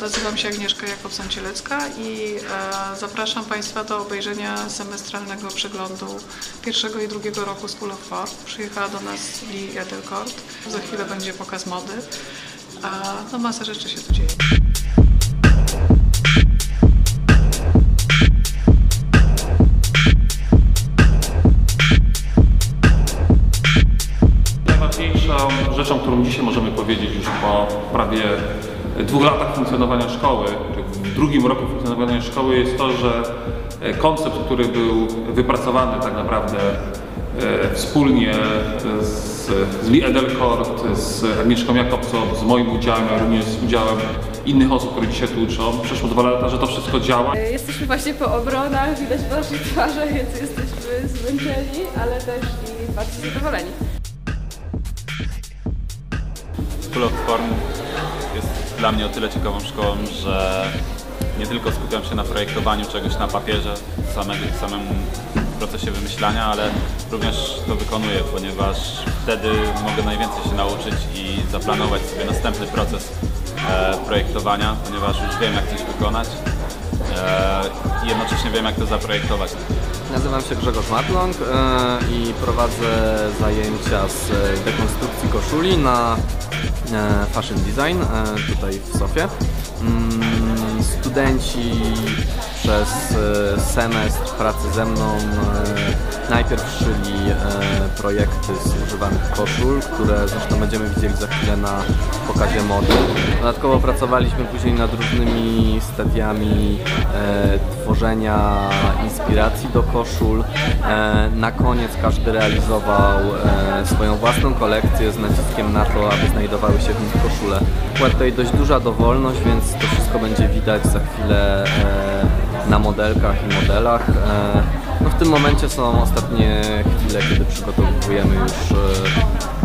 Nazywam się Agnieszka Jakobson-Cielecka i e, zapraszam Państwa do obejrzenia semestralnego przeglądu pierwszego i drugiego roku School of Ford. Przyjechała do nas Lee Edelkort. Za chwilę będzie pokaz mody. No masa rzeczy się tu dzieje. Najważniejszą rzeczą, którą dzisiaj możemy powiedzieć już po prawie dwóch latach funkcjonowania szkoły, czy w drugim roku funkcjonowania szkoły jest to, że e, koncept, który był wypracowany tak naprawdę e, wspólnie z, z Lee Edelkort, z Agnieszką Jakobson, z moim udziałem, a również z udziałem innych osób, które dzisiaj tu uczą, przeszło dwa lata, że to wszystko działa. Jesteśmy właśnie po obronach, widać po naszych twarzach, więc jesteśmy zmęczeni, ale też i bardzo zadowoleni. School of Form jest dla mnie o tyle ciekawą szkołą, że nie tylko skupiam się na projektowaniu czegoś na papierze, samego, samym procesie wymyślania, ale również to wykonuję, ponieważ wtedy mogę najwięcej się nauczyć i zaplanować sobie następny proces e, projektowania, ponieważ już wiem jak coś wykonać e, i jednocześnie wiem jak to zaprojektować. Nazywam się Grzegorz Matląg e, i prowadzę zajęcia z dekonstrukcji koszuli na e, Fashion Design e, tutaj w Sofie. Mm, Studenci przez e, semestr pracy ze mną e, najpierw szyli e, projekty z używanych koszul, które zresztą będziemy widzieli za chwilę na pokazie mody. Dodatkowo pracowaliśmy później nad różnymi stadiami tworzenia inspiracji do koszul. Na koniec każdy realizował swoją własną kolekcję z naciskiem na to, aby znajdowały się w nich koszule. Była tutaj dość duża dowolność, więc to wszystko będzie widać za chwilę na modelkach i modelach. E, no w tym momencie są ostatnie chwile, kiedy przygotowujemy już e,